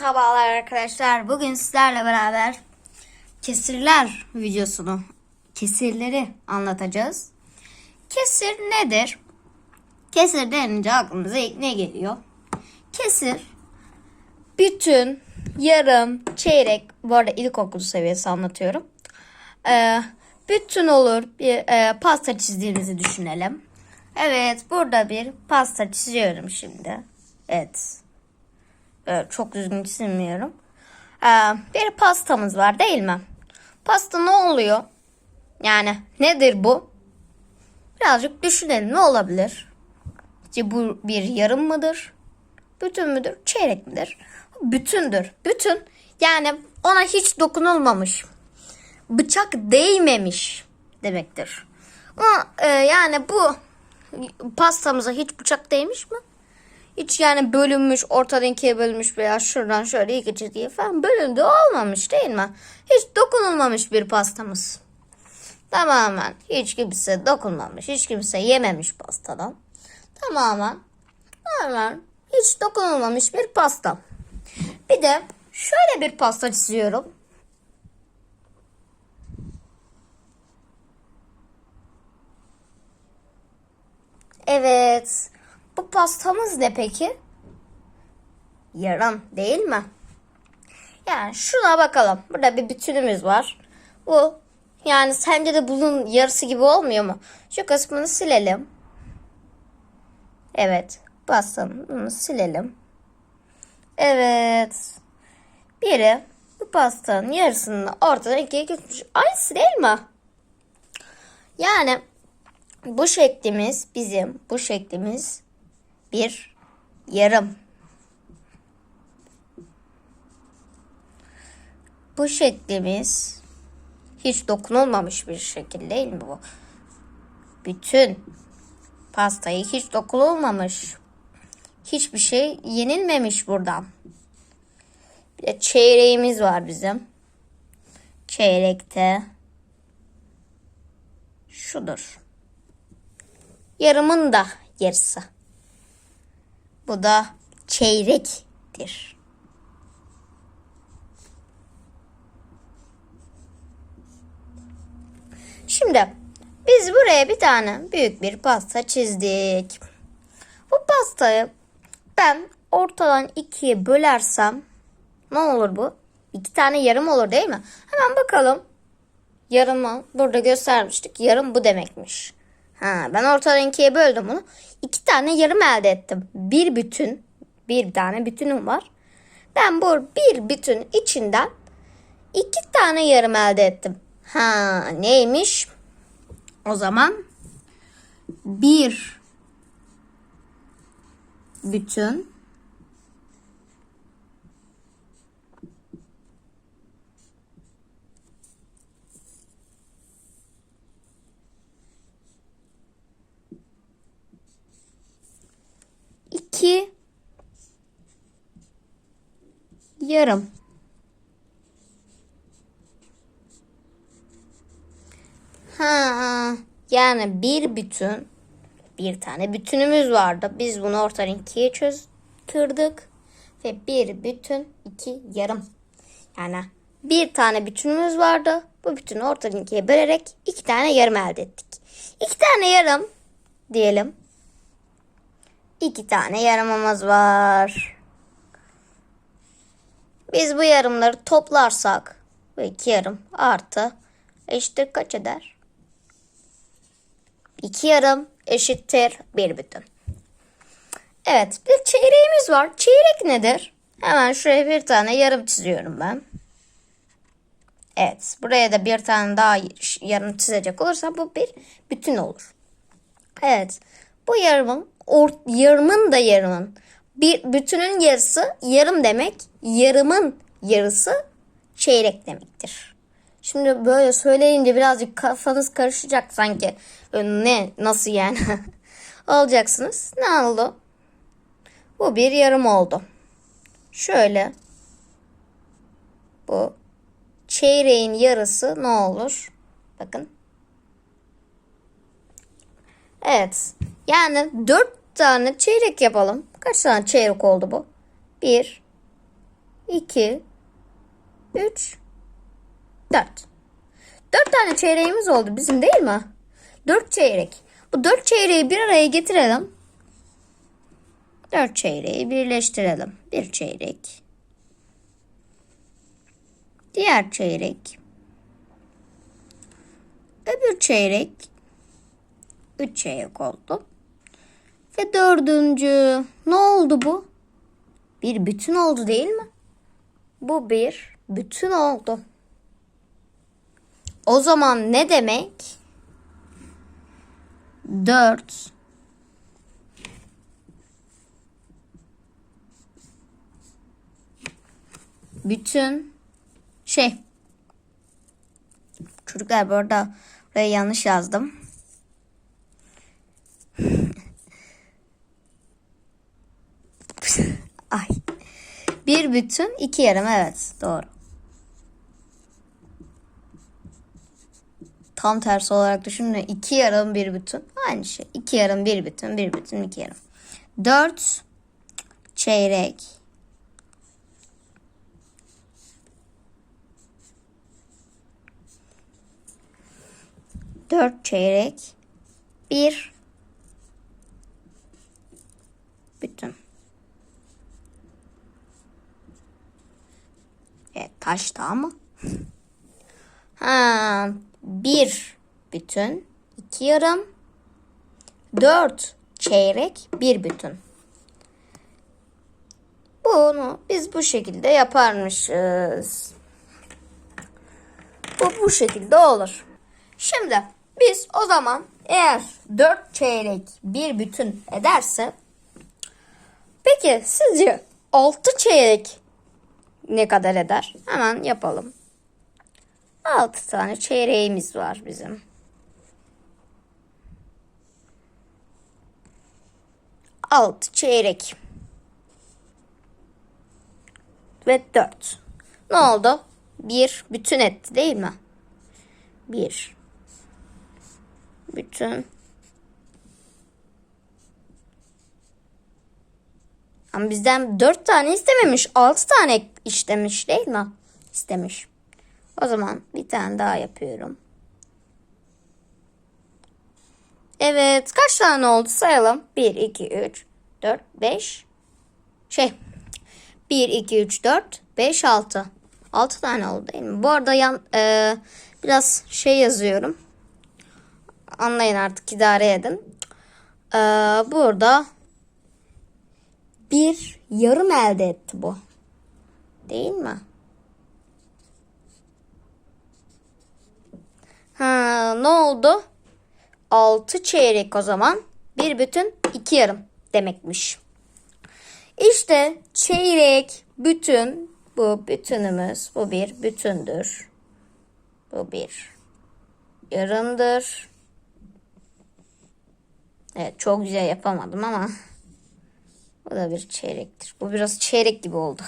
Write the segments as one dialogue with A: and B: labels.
A: Merhabalar arkadaşlar. Bugün sizlerle beraber kesirler videosunu, kesirleri anlatacağız. Kesir nedir? Kesir denince aklımıza ilk ne geliyor? Kesir bütün, yarım, çeyrek, bu arada ilkokul seviyesi anlatıyorum. Ee, bütün olur bir e, pasta çizdiğimizi düşünelim. Evet burada bir pasta çiziyorum şimdi. Evet. Evet, çok düzgün çizmiyorum. Ee, bir pastamız var değil mi? Pasta ne oluyor? Yani nedir bu? Birazcık düşünelim ne olabilir? İşte bu bir yarım mıdır? Bütün müdür? Çeyrek midir? Bütündür. Bütün yani ona hiç dokunulmamış. Bıçak değmemiş demektir. Ama e, yani bu pastamıza hiç bıçak değmiş mi? Hiç yani bölünmüş, ortadan ikiye bölünmüş veya şuradan şöyle iki çizgiye falan bölündü olmamış değil mi? Hiç dokunulmamış bir pastamız. Tamamen hiç kimse dokunmamış, hiç kimse yememiş pastadan. Tamamen, tamamen hiç dokunulmamış bir pasta. Bir de şöyle bir pasta çiziyorum. Evet. Bu pastamız ne peki? Yarım değil mi? Yani şuna bakalım. Burada bir bütünümüz var. Bu yani sence de bunun yarısı gibi olmuyor mu? Şu kısmını silelim. Evet. Pastanın bunu silelim. Evet. Biri bu pastanın yarısını ortadan ikiye geçmiş. Aynısı değil mi? Yani bu şeklimiz bizim bu şeklimiz bir yarım. Bu şeklimiz hiç dokunulmamış bir şekil değil mi bu? Bütün pastayı hiç dokunulmamış. Hiçbir şey yenilmemiş buradan. Bir de çeyreğimiz var bizim. Çeyrekte şudur. Yarımın da yarısı. Bu da çeyrektir. Şimdi biz buraya bir tane büyük bir pasta çizdik. Bu pastayı ben ortadan ikiye bölersem ne olur bu? İki tane yarım olur değil mi? Hemen bakalım. Yarımı burada göstermiştik. Yarım bu demekmiş. Ha, ben ortadan ikiye böldüm bunu. İki tane yarım elde ettim. Bir bütün, bir tane bütünüm var. Ben bu bir bütün içinden iki tane yarım elde ettim. Ha, neymiş? O zaman bir bütün iki yarım. Ha, yani bir bütün bir tane bütünümüz vardı. Biz bunu ortadan ikiye çöz ve bir bütün iki yarım. Yani bir tane bütünümüz vardı. Bu bütünü ortadan ikiye bölerek iki tane yarım elde ettik. İki tane yarım diyelim. İki tane yarımımız var. Biz bu yarımları toplarsak bu iki yarım artı eşittir kaç eder? İki yarım eşittir bir bütün. Evet bir çeyreğimiz var. Çeyrek nedir? Hemen şuraya bir tane yarım çiziyorum ben. Evet buraya da bir tane daha yarım çizecek olursam bu bir bütün olur. Evet bu yarımın or, yarımın da yarımın bir bütünün yarısı yarım demek. Yarımın yarısı çeyrek demektir. Şimdi böyle söyleyince birazcık kafanız karışacak sanki. Ne nasıl yani? Olacaksınız. Ne oldu? Bu bir yarım oldu. Şöyle. Bu çeyreğin yarısı ne olur? Bakın. Evet. Yani dört tane çeyrek yapalım. Kaç tane çeyrek oldu bu? Bir, 2, 3, 4. 4 tane çeyreğimiz oldu bizim değil mi? 4 çeyrek. Bu 4 çeyreği bir araya getirelim. 4 çeyreği birleştirelim. Bir çeyrek. Diğer çeyrek. Öbür çeyrek. 3 çeyrek oldu. Ve dördüncü. Ne oldu bu? Bir bütün oldu değil mi? Bu bir bütün oldu. O zaman ne demek? 4 bütün şey çocuklar bu arada buraya yanlış yazdım. Bir bütün iki yarım evet doğru. Tam tersi olarak düşünün. iki yarım bir bütün. Aynı şey. İki yarım bir bütün bir bütün iki yarım. Dört çeyrek. Dört çeyrek. Bir bütün. Evet taştı ama. Ha, bir bütün, iki yarım, dört çeyrek, bir bütün. Bunu biz bu şekilde yaparmışız. Bu bu şekilde olur. Şimdi biz o zaman eğer dört çeyrek bir bütün ederse peki sizce altı çeyrek ne kadar eder? Hemen yapalım. 6 tane çeyreğimiz var bizim. Altı çeyrek. Ve dört. Ne oldu? Bir bütün etti değil mi? Bir. Bütün. Ama bizden dört tane istememiş. Altı tane istemiş değil mi? İstemiş. O zaman bir tane daha yapıyorum. Evet. Kaç tane oldu sayalım. 1, 2, 3, 4, 5. Şey. 1, 2, 3, 4, 5, 6. 6 tane oldu değil mi? Bu arada yan, e, biraz şey yazıyorum. Anlayın artık idare edin. E, burada bir yarım elde etti bu. Değil mi? Ha, ne oldu? 6 çeyrek o zaman. Bir bütün iki yarım demekmiş. İşte çeyrek, bütün, bu bütünümüz, bu bir bütündür. Bu bir yarımdır. Evet çok güzel yapamadım ama bu da bir çeyrektir. Bu biraz çeyrek gibi oldu.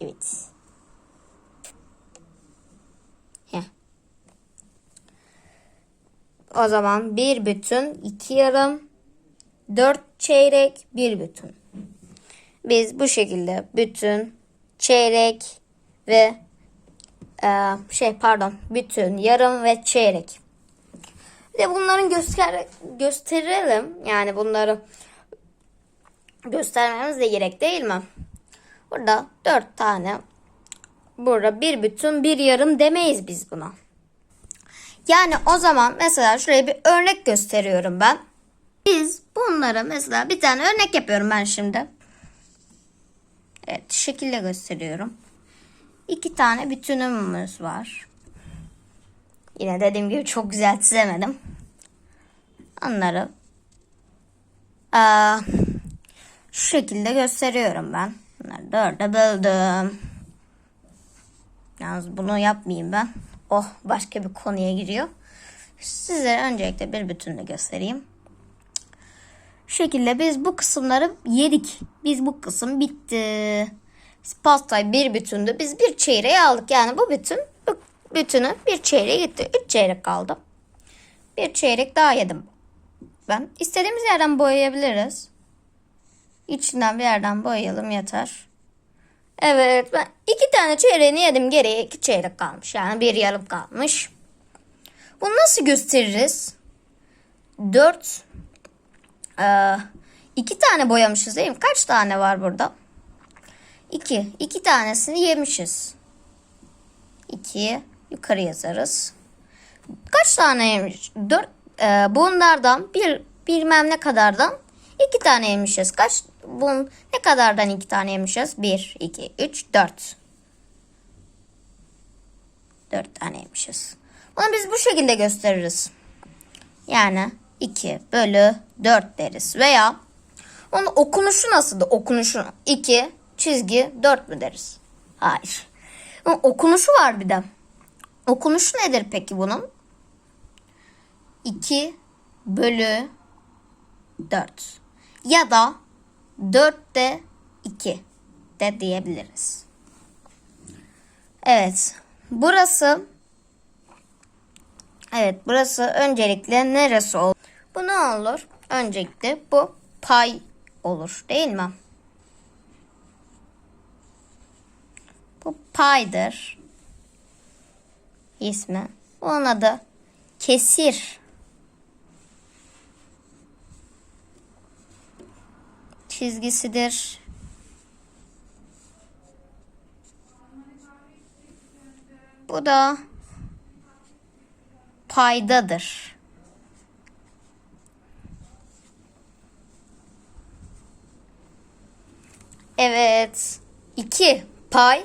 A: Evet. O zaman bir bütün, iki yarım, dört çeyrek, bir bütün. Biz bu şekilde bütün, çeyrek ve e, şey pardon bütün, yarım ve çeyrek. Bir de bunların göster gösterelim. Yani bunları göstermemiz de gerek değil mi? Burada dört tane. Burada bir bütün, bir yarım demeyiz biz buna. Yani o zaman mesela şuraya bir örnek gösteriyorum ben. Biz bunlara mesela bir tane örnek yapıyorum ben şimdi. Evet şekilde gösteriyorum. İki tane bütünümüz var. Yine dediğim gibi çok güzel çizemedim. Onları şu şekilde gösteriyorum ben. Bunları dörde böldüm. Yalnız bunu yapmayayım ben. Oh başka bir konuya giriyor. Size öncelikle bir bütünle göstereyim. Şu şekilde biz bu kısımları yedik. Biz bu kısım bitti. Pastayı bir bütündü. Biz bir çeyreği aldık. Yani bu bütün bütünü bir çeyreğe gitti. Üç çeyrek kaldı. Bir çeyrek daha yedim. Ben istediğimiz yerden boyayabiliriz. içinden bir yerden boyayalım yeter. Evet ben iki tane çeyreğini yedim geriye iki çeyrek kalmış. Yani bir yarım kalmış. Bunu nasıl gösteririz? Dört ee, iki tane boyamışız değil mi? Kaç tane var burada? İki. İki tanesini yemişiz. İkiye yukarı yazarız. Kaç tane yemiş? Dört. Ee, bunlardan bir bilmem ne kadardan iki tane yemişiz. Kaç? Bun ne kadardan iki tane yemişiz? Bir, iki, üç, dört. Dört tane yemişiz. Bunu biz bu şekilde gösteririz. Yani 2 bölü 4 deriz. Veya onun okunuşu nasıldı? Okunuşu 2 çizgi 4 mü deriz? Hayır. Onun okunuşu var bir de. Okunuşu nedir peki bunun? 2 bölü 4. Ya da 4'te 2 de diyebiliriz. Evet. Burası Evet burası öncelikle neresi olur? Bu ne olur? Öncelikle bu pay olur değil mi? Bu paydır. İsmi. Onun adı kesir. Çizgisidir. Bu da paydadır. Evet. 2 pay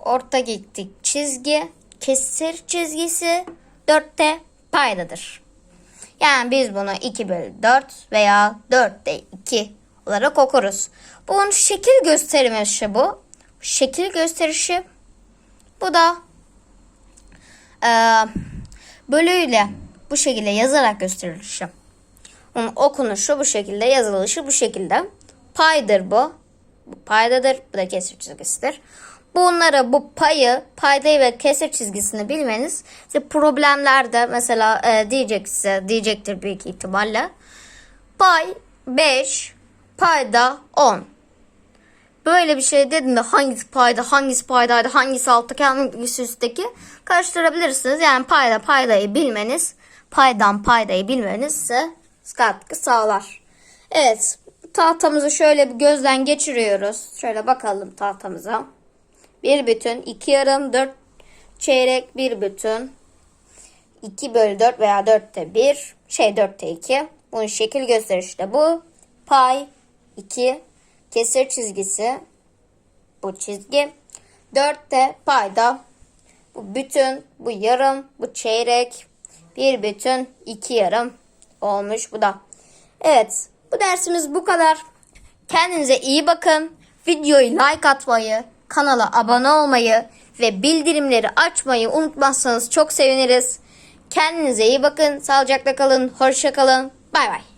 A: orta gittik çizgi kesir çizgisi 4'te paydadır. Yani biz bunu 2 bölü 4 veya 4'te 2 olarak okuruz. Bunun şekil gösterişi bu. Şekil gösterişi bu da eee bölüyle bu şekilde yazarak gösterilişi. Onun okunuşu bu şekilde, yazılışı bu şekilde. Paydır bu. Bu paydadır. Bu da kesir çizgisidir. Bunları bu payı, paydayı ve kesir çizgisini bilmeniz size problemlerde mesela e, diyecek size, diyecektir büyük ihtimalle. Pay 5, payda 10. Böyle bir şey dediğinde hangisi payda, hangisi paydaydı, hangisi alttaki, hangisi üstteki karıştırabilirsiniz. Yani payda paydayı bilmeniz, paydan paydayı bilmeniz size katkı sağlar. Evet, tahtamızı şöyle bir gözden geçiriyoruz. Şöyle bakalım tahtamıza. Bir bütün, iki yarım, dört çeyrek, bir bütün. 2 bölü 4 veya 4'te 1, şey 4'te 2. Bunun şekil gösterişi de bu. Pay 2, kesir çizgisi bu çizgi. 4'te payda bu bütün, bu yarım, bu çeyrek, bir bütün, iki yarım olmuş bu da. Evet, bu dersimiz bu kadar. Kendinize iyi bakın. Videoyu like atmayı, kanala abone olmayı ve bildirimleri açmayı unutmazsanız çok seviniriz. Kendinize iyi bakın. Sağlıcakla kalın. Hoşça kalın. Bay bay.